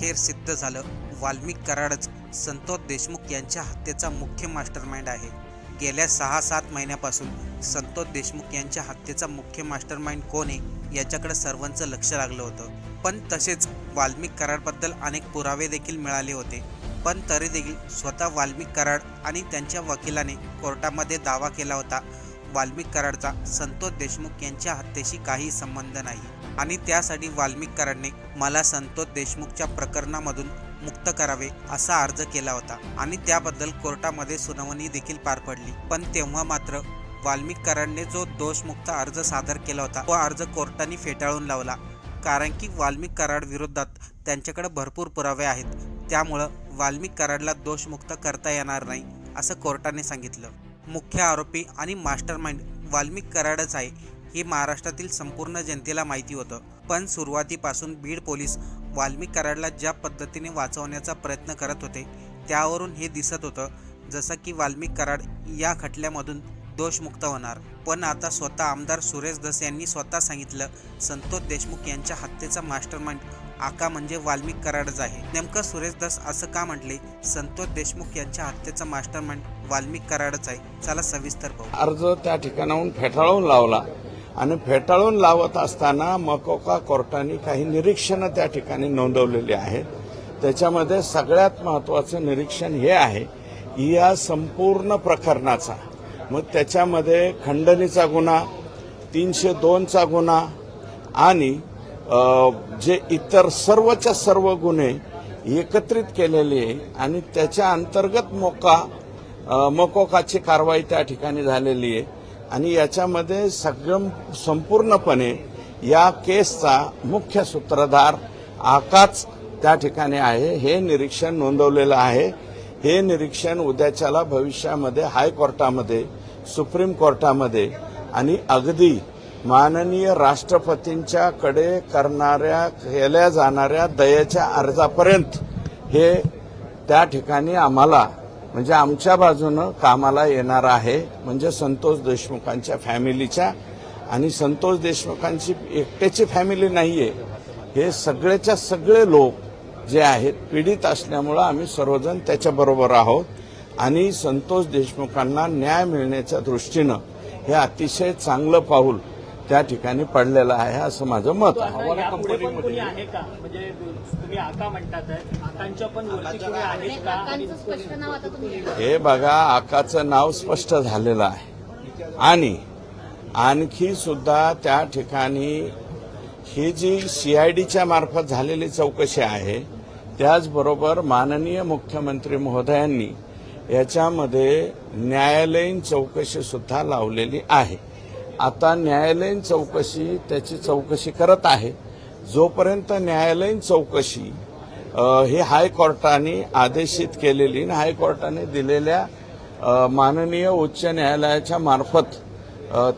अखेर सिद्ध झालं. वाल्मिक कराडच संतोष देशमुख यांच्या हत्येचा मुख्य मास्टरमाइंड आहे. गेल्या सहा सात महिन्यापासून संतोष देशमुख यांच्या हत्येचा मुख्य मास्टरमाइंड कोण आहे याच्याकडे सर्वांचं लक्ष लागलं होतं. पण तसेच वाल्मिक कराडबद्दल अनेक पुरावे देखील मिळाले होते. पण तरी देखील स्वतः वाल्मिक कराड आणि त्यांच्या वकिलाने कोर्टामध्ये दावा केला होता. वाल्मिक कराडचा संतोष देशमुख यांच्या हत्येशी काही संबंध नाही. आणि त्यासाठी वाल्मिकरांनी मला संतोष देशमुखच्या प्रकरणामधून मुक्त करावे असा अर्ज केला होता आणि त्याबद्दल कोर्टामध्ये सुनावणी देखील पार पडली. पण तेव्हा मात्र वाल्मिक कराडने जो दोषमुक्त अर्ज सादर केला होता तो अर्ज कोर्टाने फेटाळून लावला. कारण की वाल्मिक कराड विरोधात त्यांच्याकडे भरपूर पुरावे आहेत. त्यामुळं वाल्मिक कराडला दोषमुक्त करता येणार नाही असं कोर्टाने सांगितलं. मुख्य आरोपी आणि मास्टरमाइंड वाल्मिक कराडच आहे. हे महाराष्ट्रातील संपूर्ण जनतेला माहिती होतं. पण सुरुवातीपासून बीड पोलीस वाल्मिक कराडला ज्या पद्धतीने वाचवण्याचा प्रयत्न करत होते त्यावरून हे दिसत होतं जसं की वाल्मिक कराड या खटल्यामधून दोषमुक्त होणार. पण आता स्वतः आमदार सुरेश धस यांनी स्वतः सांगितलं संतोष देशमुख यांच्या हत्येचा मास्टरमाइंड आका म्हणजे वाल्मिक कराडच आहे. नेमकं सुरेश धस असं का म्हटले? संतोष देशमुख यांच्या हत्येचा मास्टरमाइंड वाल्मिक कराडच आहे. चला सविस्तर पाहू. अर्ज त्या ठिकाणाहून फेटाळून लावला. आणि फेटाळून लावत असताना मकोका कोर्टाने काही निरीक्षणं त्या ठिकाणी नोंदवलेली आहेत. त्याच्यामध्ये सगळ्यात महत्वाचं निरीक्षण हे आहे की या संपूर्ण प्रकरणाचा मग त्याच्यामध्ये खंडणीचा गुन्हा तीनशे दोनचा गुन्हा आणि जे इतर सर्वच्या सर्व गुन्हे एकत्रित केलेले आहे आणि त्याच्या अंतर्गत मोका मकोकाची कारवाई त्या ठिकाणी झालेली आहे. आणि याच्यामध्ये सगळं संपूर्णपणे या केसचा मुख्य सूत्रधार आकाच त्या ठिकाणी आहे. हे निरीक्षण नोंदवलेलं आहे. हे निरीक्षण उद्याच्याला भविष्यामध्ये हायकोर्टामध्ये सुप्रीम कोर्टामध्ये आणि अगदी माननीय राष्ट्रपतींच्याकडे करणाऱ्या केल्या जाणाऱ्या दयेच्या अर्जापर्यंत हे त्या ठिकाणी आम्हाला म्हणजे आमच्या बाजूनं कामाला येणार आहे म्हणजे संतोष देशमुखांच्या फॅमिलीच्या. आणि संतोष देशमुखांची एकट्याची फॅमिली नाहीये. हे सगळ्याच्या सगळे लोक जे आहेत पीडित असल्यामुळं आम्ही सर्वजण त्याच्याबरोबर आहोत. आणि संतोष देशमुखांना न्याय मिळण्याच्या दृष्टीनं हे अतिशय चांगलं पाऊल त्या ठिकाणी पडलेलं आहे असं माझं मत आहे. म्हणजे तुम्ही आका म्हणतात आहे. आकांच्या पण वरती कोणी आहेत का? आणि काकांचं स्पष्ट नाव आता तुम्ही हे बघा आकाचं नाव स्पष्ट झालेलं आहे. आणि आणखी सुद्धा त्या ठिकाणी ही जी सीआयडीच्या मार्फत झालेली चौकशी आहे त्याचबरोबर माननीय मुख्यमंत्री महोदयांनी याच्यामध्ये न्यायालयीन चौकशी सुद्धा लावलेली आहे. आता न्यायालयीन चौकशी त्याची चौकशी करत आहे. जोपर्यंत न्यायालयीन चौकशी ही हायकोर्टाने आदेशित केलेली आणि हायकोर्टाने दिलेल्या माननीय उच्च न्यायालयाच्या मार्फत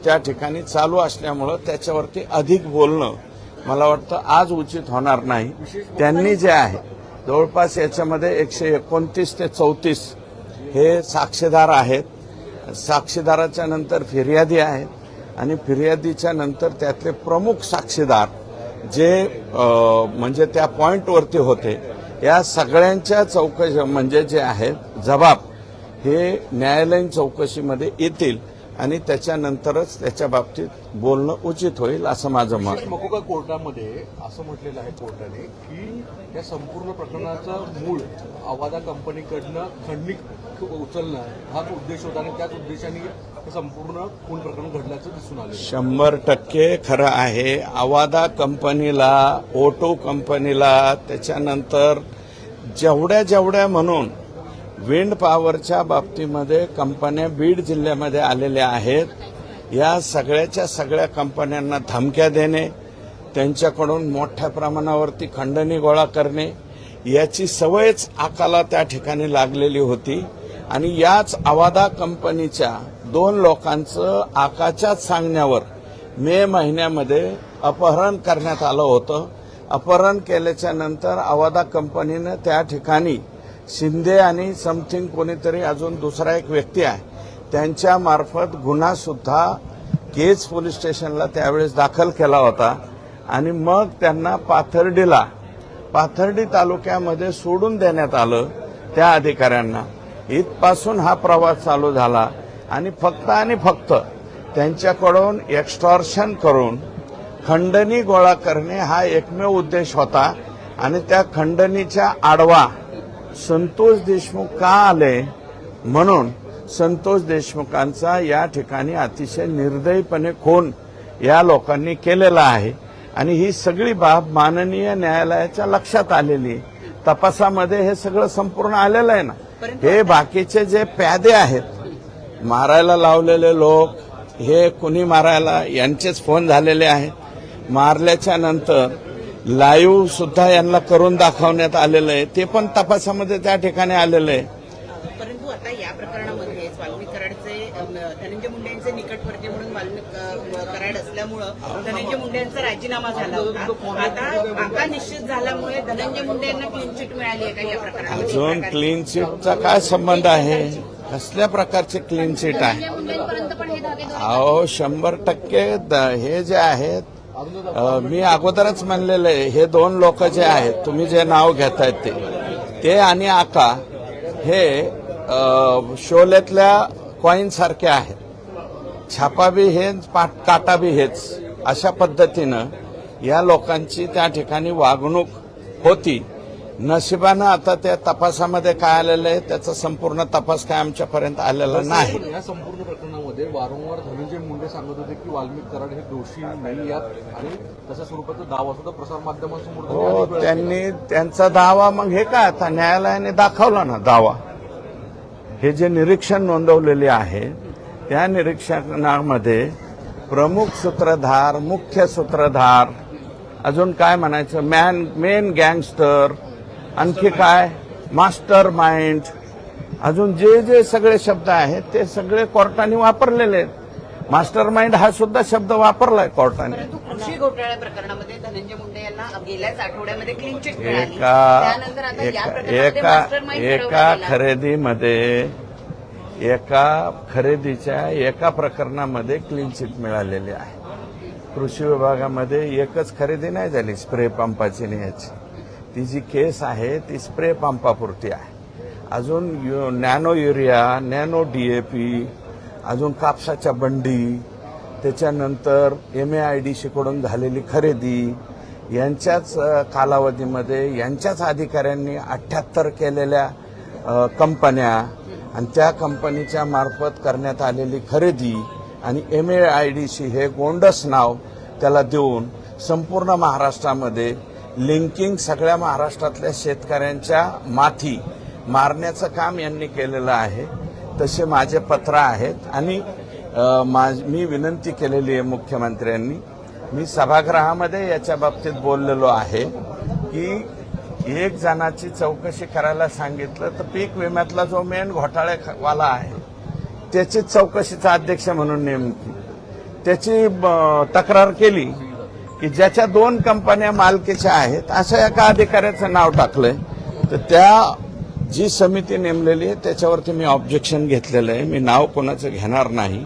त्या ठिकाणी चालू असल्यामुळं त्याच्यावरती अधिक बोलणं मला वाटतं आज उचित होणार नाही. त्यांनी जे आहे जवळपास याच्यामध्ये एकशे एकोणतीस ते चौतीस हे साक्षीदार आहेत. साक्षीदाराच्या नंतर फिर्यादी आहेत. आणि फिर्यादीच्या नंतर त्यातले प्रमुख साक्षीदार जे म्हणजे त्या पॉइंटवरती होते या सगळ्यांच्या चौकशी म्हणजे जे आहेत जबाब हे न्यायालयीन चौकशीमध्ये येतील आणि त्याच्यानंतरच त्याच्या बाबतीत बोलणं उचित होईल असं माझं मत. मकोका कोर्टामध्ये? असं म्हटलेलं आहे कोर्टाने की या संपूर्ण प्रकरणाचं मूळ आवादा कंपनीकडनं खंडणी उचलणं हाच उद्देश होता आणि त्याच उद्देशाने संपूर्ण खून प्रकरण घडल्याचं दिसून आलं शंभर टक्के खरं आहे. आवादा कंपनीला ओटो कंपनीला त्याच्यानंतर जेवढ्या जेवढ्या म्हणून विंड पॉवरच्या बाबतीमध्ये कंपन्या बीड जिल्ह्यामध्ये आलेल्या आहेत या सगळ्याच्या सगळ्या कंपन्यांना धमक्या देणे त्यांच्याकडून मोठ्या प्रमाणावरती खंडणी गोळा करणे याची सवयच आकाला त्या ठिकाणी लागलेली होती. आणि याच आवादा कंपनीच्या दोन लोकांचं आकाच्याच सांगण्यावर मे महिन्यामध्ये अपहरण करण्यात आलं होतं. अपहरण केल्याच्यानंतर आवादा कंपनीनं त्या ठिकाणी शिंदे आणि समथिंग कोणीतरी अजून दुसरा एक व्यक्ती आहे. त्यांच्या मार्फत गुन्हा सुद्धा केज पोलीस स्टेशनला त्यावेळेस दाखल केला होता. आणि मग त्यांना पाथर्डीला पाथर्डी तालुक्यामध्ये सोडून देण्यात आलं त्या अधिकाऱ्यांना. इथपासून हा प्रवास चालू झाला आणि फक्त आणि फक्त त्यांच्याकडून एक्स्टॉर्शन करून खंडणी गोळा करणे हा एकमेव उद्देश होता. आणि त्या खंडणीच्या आडवा संतोष देशमुख का आले? म्हणून संतोष देशमुखांचा या ठिकाणी अतिशय निर्दयीपणे खून या लोकांनी केलेला आहे. आणि ही सगळी बाब माननीय न्यायालयाच्या लक्षात आलेली आहे. तपासामध्ये हे सगळं संपूर्ण आलेलं आहे ना. हे बाकीचे जे प्यादे आहेत मारायला लावलेले लोक हे कुणी मारायला यांचेच फोन झालेले आहेत. मारल्याच्या नंतर लाईव्ह सुद्धा यांना करून दाखवण्यात आलेलं आहे. ते पण तपासामध्ये त्या ठिकाणी आलेलं आहे. परंतु आता या वाल्मिक धनंजय मुंडे यांचे निकटवर्ती म्हणून अ, कराड असल्यामुळं धनंजय मुंडे यांचा राजीनामा झाला होता. आता आका निश्चित झाल्यामुळे धनंजय मुंडे यांना क्लीन चिट मिळाली आहे का या अजून क्लीन चिटचा काय संबंध आहे? कसल्या प्रकारचे क्लीन चिट आहे? हे अहो शंभर टक्के द- हे जे आहेत मी अगोदरच म्हणलेलं आहे हे दोन लोक जे आहेत तुम्ही जे नाव घेतायत ते. ते आणि आका हे शोलेतल्या कॉईन सारखे आहेत. छापा बी हेच पाट- काटा बी हेच. अशा पद्धतीनं या लोकांची त्या ठिकाणी वागणूक होती. नशिबानं आता त्या तपासामध्ये काय आलेलं आहे त्याचा संपूर्ण तपास काय आमच्यापर्यंत आलेला नाही. या संपूर्ण प्रकरणामध्ये वारंवार धनंजय मुंडे सांगत होते की वाल्मिक कराड हे दोषी नाही यात आणि तशा स्वरूपाचा दावा सुद्धा प्रसार माध्यमांसमोर हो त्यांनी त्यांचा दावा मग हे काय? आता न्यायालयाने दाखवला ना दावा. हे जे निरीक्षण नोंदवलेले आहे त्या निरीक्षणामध्ये प्रमुख सूत्रधार मुख्य सूत्रधार अजून काय म्हणायचं? मॅन मेन गँगस्टर आणखी काय? मास्टर माइंड अजून जे जे सगळे शब्द आहेत ते सगळे कोर्टाने वापरलेले आहेत. मास्टर माइंड हा सुद्धा शब्द वापरलाय कोर्टाने. कृषी घोटाळ्या प्रकरणामध्ये धनंजय मुंडे यांना गेल्याच आठवड्यामध्ये क्लीन चिट मिळाली. एका त्यानंतर आता या एका प्रकरणामध्ये एका मास्टरमाइंड. खरेदीमध्ये एका खरेदीच्या एका प्रकरणामध्ये क्लीन चिट मिळालेली आहे. कृषी विभागामध्ये एकच खरेदी नाही झाली स्प्रे पंपाची आणि याची ती जी केस आहे ती स्प्रे पंपापुरती आहे. अजून यु- नॅनो युरिया नॅनो डीएपी अजून कापसाच्या बंडी त्याच्यानंतर एम ए आय डी शिकडून झालेली खरेदी यांच्याच कालावधीमध्ये यांच्याच अधिकाऱ्यांनी अठ्ठ्याहत्तर केलेल्या कंपन्या आणि त्या कंपनीच्या मार्फत करण्यात आलेली खरेदी आणि M A I D C हे गोंडस नाव त्याला देऊन संपूर्ण महाराष्ट्रामध्ये लिंकिंग सगळ्या महाराष्ट्रातल्या शेतकऱ्यांच्या माथी मारण्याचं काम यांनी केलेलं आहे. तसे माझे पत्र आहेत आणि माझ- मी विनंती केलेली आहे मुख्यमंत्र्यांनी. मी सभागृहामध्ये याच्या बाबतीत बोललेलो आहे की एक जणाची चौकशी करायला सांगितलं तर पीक विम्यातला जो मेन घोटाळेवाला आहे त्याची चौकशीचा अध्यक्ष म्हणून नेमकी त्याची ब- तक्रार केली की ज्याच्या दोन कंपन्या मालकीच्या आहेत असं एका अधिकाऱ्याचं नाव टाकलंय. तर त्या जी समिती नेमलेली आहे त्याच्यावरती मी ऑब्जेक्शन घेतलेलं आहे. मी नाव कोणाचं घेणार नाही.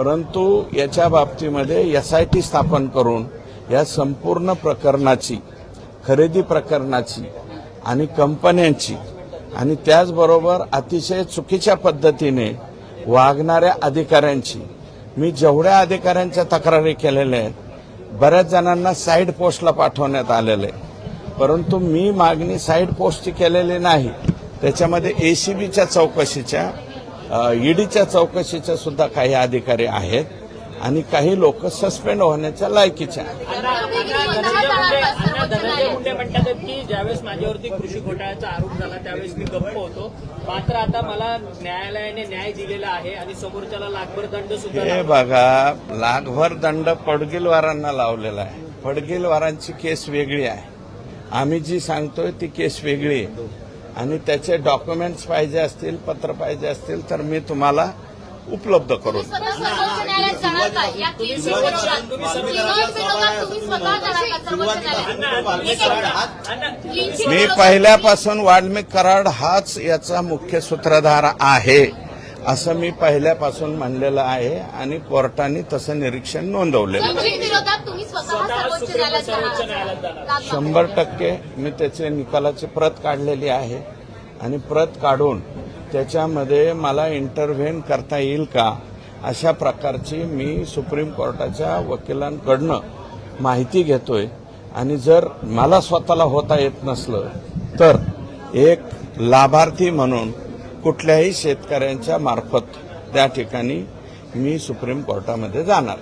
परंतु याच्या बाबतीमध्ये एस आय टी स्थापन करून या संपूर्ण प्रकरणाची खरेदी प्रकरणाची आणि कंपन्यांची आणि त्याचबरोबर अतिशय चुकीच्या पद्धतीने वागणाऱ्या अधिकाऱ्यांची मी जेवढ्या अधिकाऱ्यांच्या तक्रारी केलेल्या आहेत बऱ्याच जणांना साईड पोस्टला पाठवण्यात आलेलं आहे. परंतु मी मागणी साईड पोस्टची केलेली नाही. त्याच्यामध्ये एसीबीच्या चौकशीच्या ईडीच्या चौकशीच्या सुद्धा काही अधिकारी आहेत आणि काही लोक सस्पेंड होण्याच्या लायकीच्या की ज्यावेळेस माझ्यावरती कृषी घोटाळ्याचा आरोप झाला त्यावेळेस मी गप्प होतो मात्र आता मला न्यायालयाने न्याय दिलेला आहे आणि समोरच्याला लाखभर दंड सुद्धा हे बघा लाखभर दंड पडगिलवारांना लावलेला आहे. पडगिलवारांची केस वेगळी आहे. आम्ही जी सांगतोय ती केस वेगळी आहे. आणि त्याचे डॉक्युमेंट्स पाहिजे असतील पत्र पाहिजे असतील तर मी तुम्हाला उपलब्ध करून मी पहिल्यापासून वाल्मिक कराड हाच याचा मुख्य सूत्रधार आहे. असं मी पहिल्यापासून म्हणलेलं आहे आणि कोर्टाने तसं निरीक्षण नोंदवलेलं. शंभर टक्के मी त्याचे निकालाची प्रत काढलेली आहे आणि प्रत काढून त्याच्यामध्ये मला इंटरव्हेन करता येईल का अशा प्रकारची मी सुप्रीम कोर्टाच्या वकिलांकडनं माहिती घेतोय. आणि जर मला स्वतःला होता येत नसलं तर एक लाभार्थी म्हणून कुठल्याही शेतकऱ्यांच्या मार्फत त्या ठिकाणी मी सुप्रीम कोर्टामध्ये जाणार.